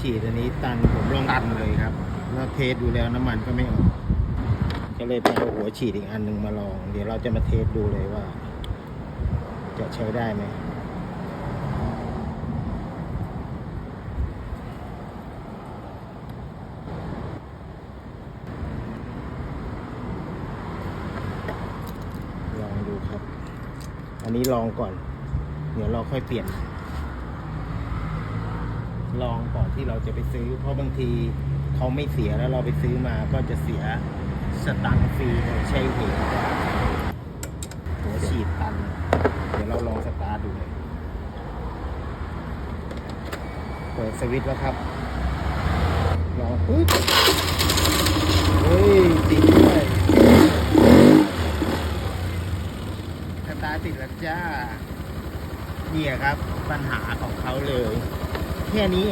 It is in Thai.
ฉีดอันนี้ตันผมลองตันเลยครับ แล้วเทสดูแล้วน้ำมันก็ไม่ออก ก็เลยไปเอาหัวฉีดอีกอันหนึ่งมาลอง เดี๋ยวเราจะมาเทสดูเลยว่า จะใช้ได้ไหมลองดูครับ อันนี้ลองก่อน เดี๋ยวเราค่อยเปลี่ยน ลองก่อนที่เราจะไปซื้อ เพราะบางทีเขาไม่เสียแล้วเราไปซื้อมาก็จะเสียสตังค์ฟรีโดยใช้เหตุว่าหัวฉีดตัน เดี๋ยวเราลองสตาร์ทดูเลยเปิดสวิตช์แล้วครับ ลองปึ๊บเฮ้ย ติดด้วยสตาร์ติดแล้วจ้า เนี่ยครับปัญหาของเขาเลย แค่นี้